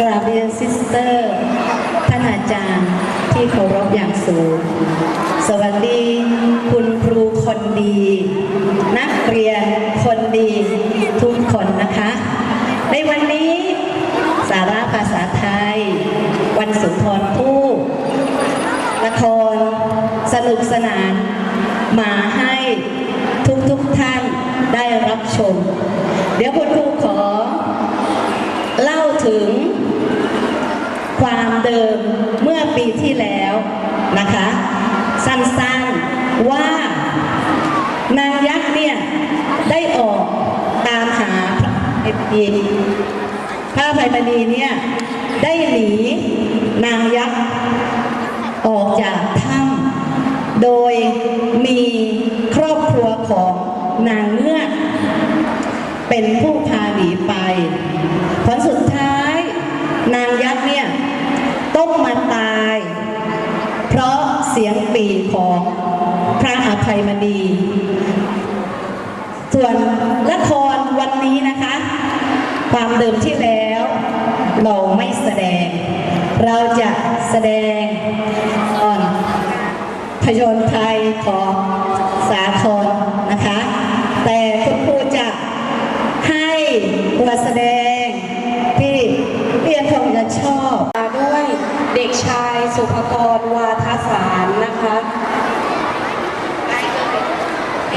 กราบเรียนซิสเตอร์ ท่านอาจารย์ที่เคารพอย่างสูง สวัสดีคุณครูคนดี นักเรียนคนดีทุกคนนะคะ ในวันนี้สาระภาษาไทย วันสุนทรภู่ละครสนุกสนาน มาให้ทุกทุกๆท่านได้รับชม เดี๋ยวคุณครูขอ เล่าถึงความเดิมเมื่อปีที่แล้วนะคะ สั้นๆว่านางยักษ์เนี่ย ได้ออกตามหาพระไพณีพระ ไพมณีเนี่ยได้หนีนางยักษ์ออกจากถ้ำโดยมีครอบครัวของนางเงือกเป็นผู้พาหนีไป ผลสุดท้ายนางยักษ์เนี่ยต้องมาตาย เพราะเสียงปีของพระอภัยมณี ส่วนละครวันนี้นะคะ ความเดิมที่แล้ว เราไม่แสดง เราจะแสดงตอนพยนต์ไทยของสาครนะคะ แต่คุณครูจะให้ตัวแสดงที่เรียนคงจะชอบมาด้วยเด็กชายสุภกรวาทสารนะคะ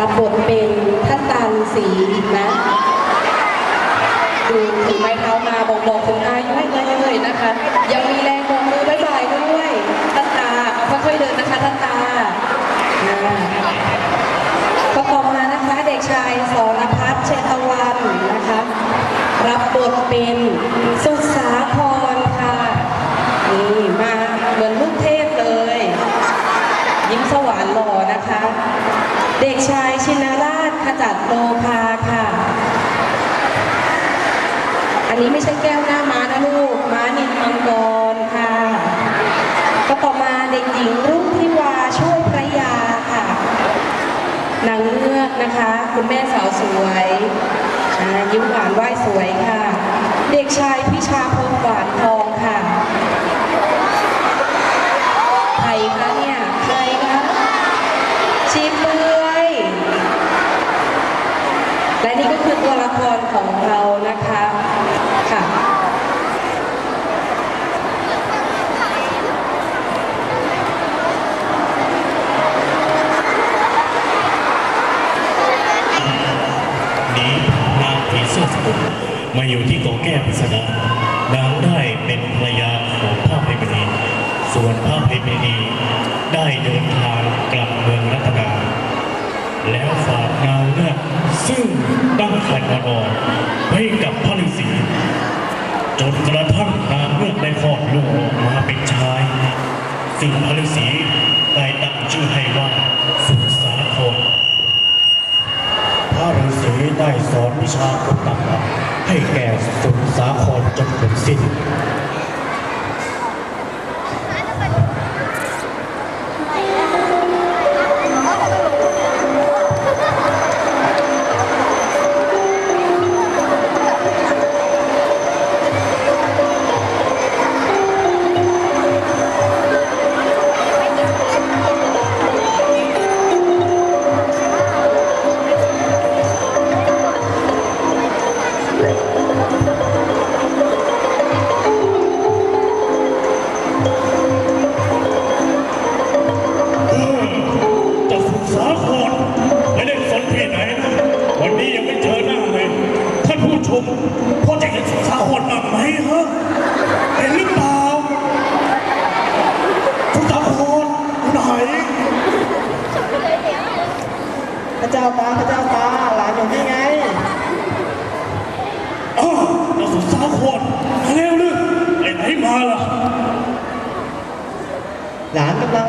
รับบทเป็นท่านตันสีนะ ดูถือไม้เท้ามาบอกบอกถึงอายุให้เลยนะคะ ยังมีแรงบอกมือบายบายด้วยท่านตาเอาค่อยๆเดินนะคะท่านตาอ่าก็ต่อมานะคะเด็กชายสรพัฒน์เชตวันนะคะ รับบทเป็นสุสาครค่ะ นี่มาเหมือนลูกเทพเลย ยิ้มสวรรค์หล่อนะคะ เด็กชายชินราชขจัดโลภาค่ะ อันนี้ไม่ใช่แก้วหน้าม้านะลูก ม้านินมังกรค่ะ ก็ต่อมาเด็กหญิงรุ่งทิวาช่วยพระยาค่ะ นางเงือกนะ คะคุณแม่สาวสวยยิ้มหวานไหวสวยค่ะ เด็กชายพิชาพงหวานทองค่ะใครคะเนี่ยใครคะชีเปลือยและนี่ก็คือตัวละครของเรานะคะ หนีนางผีเสื้อสมุทร มาอยู่ที่กาะแก้วพิสดานางได้เป็นภรรยาของพระไพมณีส่วนพระไพมณีได้เดินทางกลับเมืองรัตนาแล้วฝากนางเงือกซึ่งตั้งคันอ่อนให้กับพระฤาษีจนกระทั่งนางเงือกได้คลอดลูกออกมาเป็นชาย ซึ่งพระฤาษีได้ตั้งชื่อให้ว่าสุสาครพระฤาษีได้สอนวิชาพุทธธรรม ให้แก่สุนสาครจนถึงสิ้น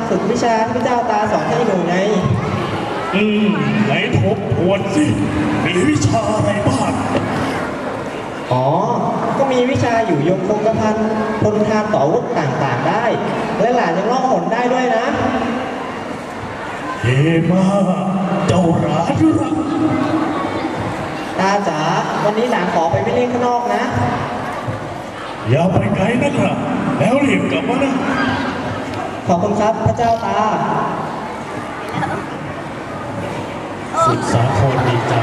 ฝึกวิชาที่พระเจ้าตาสอนให้หนูไง อืมไหนทบทวนสิ มีวิชาอะไรบ้างอ๋อ ก็มีวิชาอยู่ยงคงกระพันทนทานต่ออาวุธต่างๆได้ และหลานยังล่องหนได้ด้วยนะเฮมาเจ้าหลานรักตาจ๋า วันนี้หลานขอไปไม่เล่นข้างนอกนะ อย่าไปภัยนะครับ แล้วรีบกลับมานะ ขอบคุณครับพระเจ้าตา สุดสาครดีใจ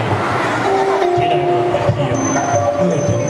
ที่ได้มาเที่ยวเมื่อถึง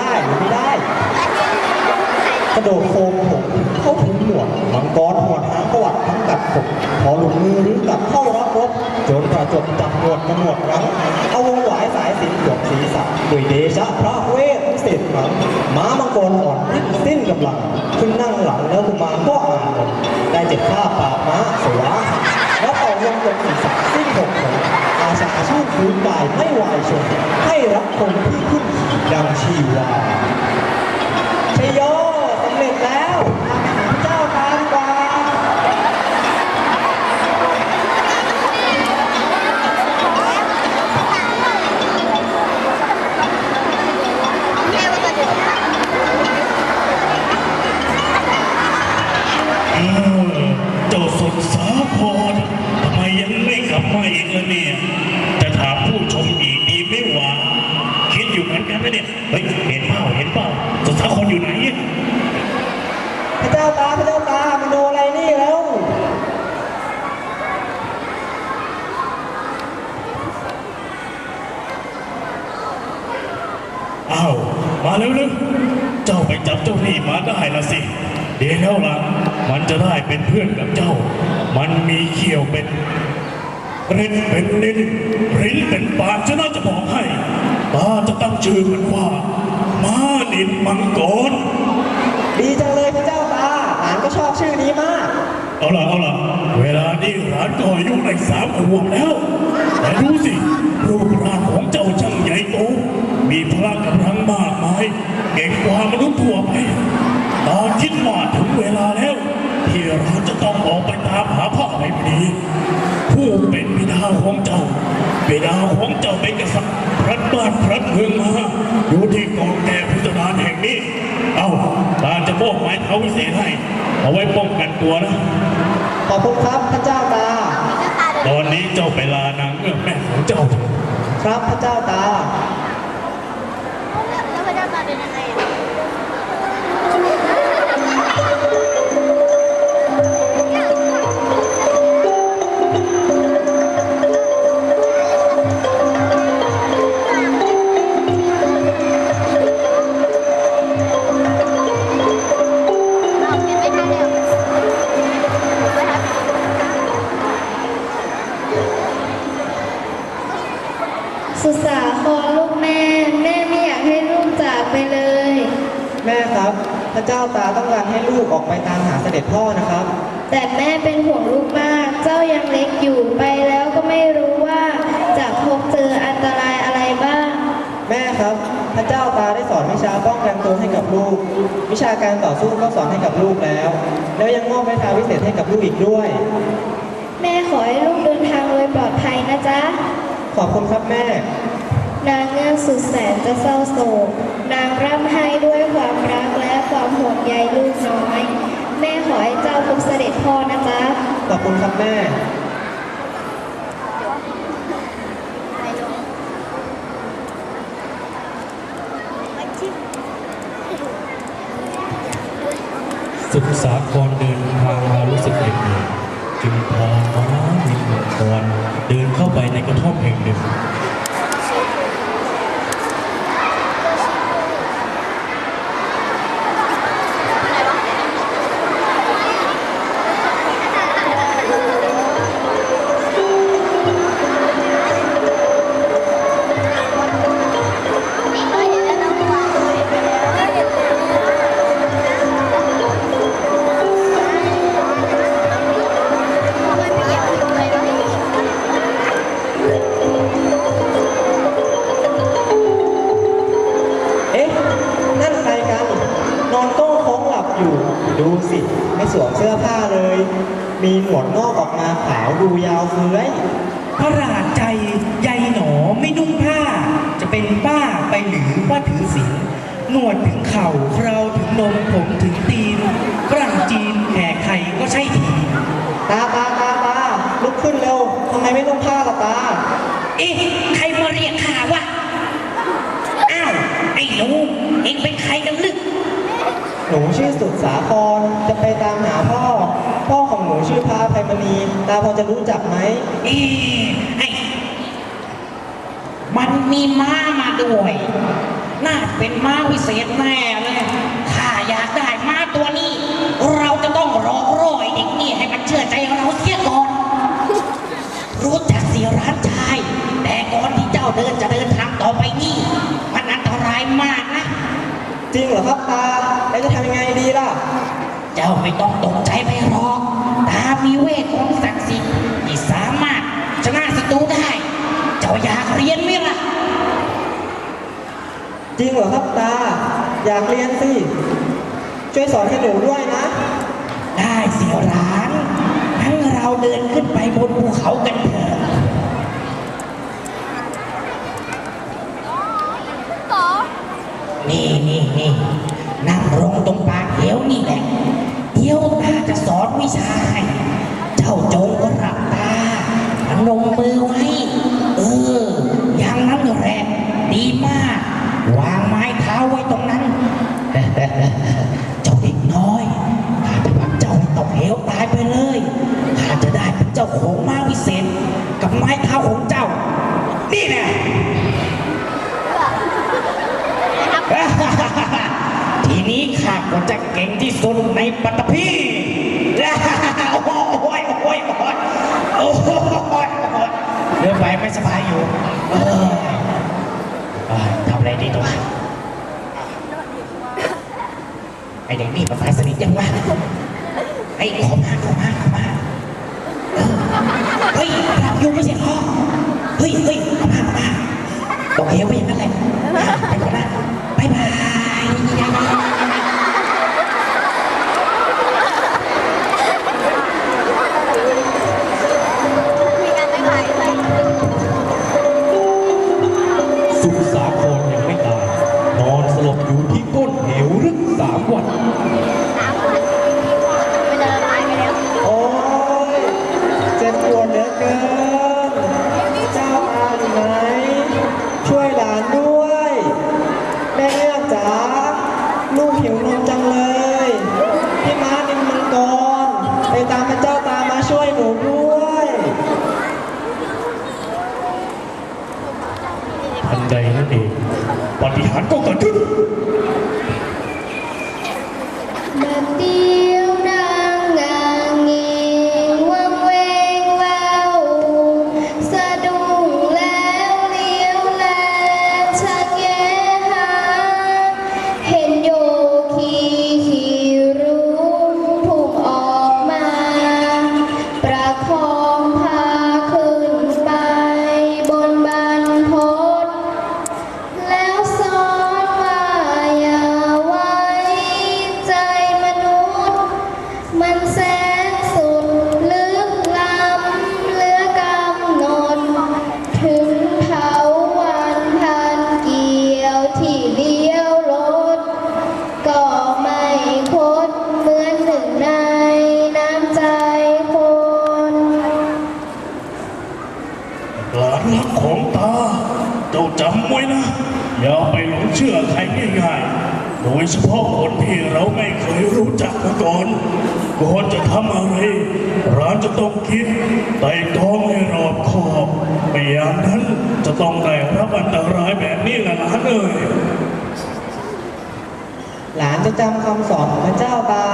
ได้หรือไม่ได้ กระโดดโคมผมเข้าถึงหมวดมังกรหัวหางประวัติทั้งกัดผมพอหลุดมือหรือกลับเข้ารับรบจนประจบจับหมวดมาหมวดรั้งเอาวงหวายสายสินหยดศีรษะด้วยเดชะพระเวทเสร็จหลังม้ามังกรอ่อนสิ้นกำลังขึ้นนั่งหลังแล้วกุมารก็อ่านได้เจ็บข้าปาบม้าสวา หะแล้วเป่าวงกลมศีรษะสิ้นหกของอาสาชูดฟื้นกายไม่วายชนให้รับคนที่ขึ้นดังชีวาชยโย อ้าวมาเร็วๆเจ้าไปจับเจ้านี่มาได้ละสิเดี๋ยวแล้วล่ะมันจะได้เป็นเพื่อนกับเจ้า มันมีเขี้ยวเป็นรินเป็นลิ้นรินเป็นปากฉันน่าจะบอกให้ตาจะตั้งชื่อมันว่าม้านินมังกรดีจังเลยพระเจ้าตาหลานก็ชอบชื่อนี้มาก เอาล่ะเอาล่ะเวลานี้ร้านก็อายุในสามขวบแล้ว แต่ดูสิ เท้าวิเศษให้ เอาไว้ป้องกันตัวนะ ขอบคุณครับพระเจ้าตา ตอนนี้เจ้าไปลานางเงือกแม่ของเจ้าเถอะครับพระเจ้าตา แล้วพระเจ้าตาเป็นยังไง ระเจ้าตาต้องการให้ลูกออกไปตามหาเสด็จพ่อนะครับ แต่แม่เป็นห่วงลูกมาก เจ้ายังเล็กอยู่ไปแล้วก็ไม่รู้ว่าจะพบเจออันตรายอะไรบ้างพระเจ้าตาได้สอนวิชาป้องกันตัวให้กับลูก วิชาการต่อสู้ก็สอนให้กับลูกแล้ว แล้วยังมอบไม้เท้าวิเศษให้กับลูกอีกด้วย แม่ขอให้ลูกเดินทางโดยปลอดภัยนะจ๊ะ ขอบคุณครับแม่ นางเงือกสุดแสนจะเศร้าโศกนางร่ำไห้ด้วยความรักและความห่วงใยลูกน้อย แม่ขอให้เจ้าพบเสด็จพ่อนะจ๊ะขอบคุณครับแม่ สุดสาครเดินทางมารู้สึกเหน็ดเหนื่อยจึงพาม้าวินมังกรเดินเข้าไปในกระท่อมแห่งหนึ่ง ดูสิ ไม่สวมเสื้อผ้าเลย มีหนวดงอกออกมาขาวดูยาวเฟื้อยพระราชใจใยหนอไม่นุ่งผ้า จะเป็นป้าไปหรือว่าถือศีลหนวดถึงเข่าเคราถึงนมผมถึงตีนฝรั่งจีนแขกไทยก็ใช่ทีตาตาตาตาลุกขึ้นเร็วทำไมไม่นุ่งผ้าล่ะตาเอ๊ะใครมาเรียกข้าวะอ้าวไอ้หนูเอ็งเป็นใครกันลึก หนูชื่อสุดสาครจะไปตามหาพ่อ พ่อของหนูชื่อพาไพมณีตาพอจะรู้จักไหมเอ๊ะไอ้มันมีม้ามาด้วย น่าจะเป็นม้าวิเศษแน่เลยถ้าอยากได้ม้าตัวนี้ เราจะต้องรอกร้อยเด็กนี่ให้มันเชื่อใจเราเสียก่อน รู้จักเสียร้านชาย แต่ก่อนที่เจ้าเดินจะเดินทางต่อไปนี่มันอันตรายมากนะ จริงเหรอครับตาแล้ว จะทำยังไงดีล่ะ เจ้าไม่ต้องตกใจไปหรอก ตามีเวทของศักดิ์สิทธิ์ที่สามารถชนะศัตรูได้ เจ้าอยากเรียนไหมล่ะ จริงเหรอครับตา อยากเรียนสิ ช่วยสอนให้หนูด้วยนะ ได้เสียร้านงั้นเราเดินขึ้นไปบนภูเขากันเถอะ นี่นี่นี่นั่งลง ตรงปากเหวนี่แหละเดี๋ยวตาจะสอนวิชาให้เจ้าจงกระรับตาพนมมือไว้ เออ อย่างนั้นแหละดีมาก วางไม้เท้าไว้ตรงนั้น เจ้าเด็กน้อยข้าจะผลักเจ้าให้ตกเหวตายไปเลยข้าจะได้เป็นเจ้าของม้าวิเศษ กับไม้เท้าของเจ้า นี่แน่ ทีนี้ข้า ก็จะเก่งที่สุดในปัตตภีโอ้โหโอ้ยโอ้ยโอ้ยโอ้ยโอ้ยเดินไปไม่สบายอยู่ทำอะไรดีตัวไอเด็กนี่มันสายสนิทยังวะไอ้ขอมาขอมาขอมาเฮ้ยหลับอยู่ไม่ใช่เหรอเฮ้ยเฮ้ยขอมาขอมาบอกเฮวไปอย่างนั้นแหละไปก่อนนะบายบาย ปาฏิหา รู้จักมาก่อน ก่อนจะทำอะไร ร้านจะต้องคิดไต่ตรองให้รอบคอบไม่อย่างนั้นจะต้องได้รับอันตรายแบบนี้แหละหลานเอ้ยหลานจะจำคำสอนของพระเจ้าตา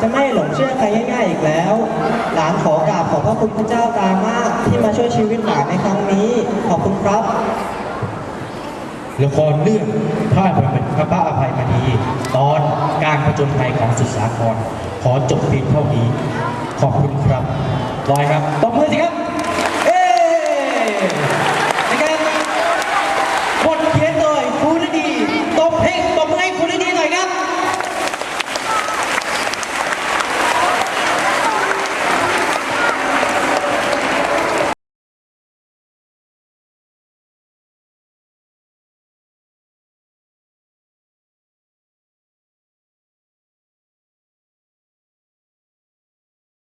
จะไม่หลงเชื่อใครง่ายๆอีกแล้ว หลานขอกราบขอบพระคุณพระเจ้าตามาก ที่มาช่วยชีวิตหลานในครั้งนี้ ขอบคุณครับ ละครเรื่องพระอภัยพระพระอภัยมณีตอนการผจญภัยของสุดสาคร ขอจบเพียงเท่านี้ ขอบคุณครับลอยครับตบมือสิครับ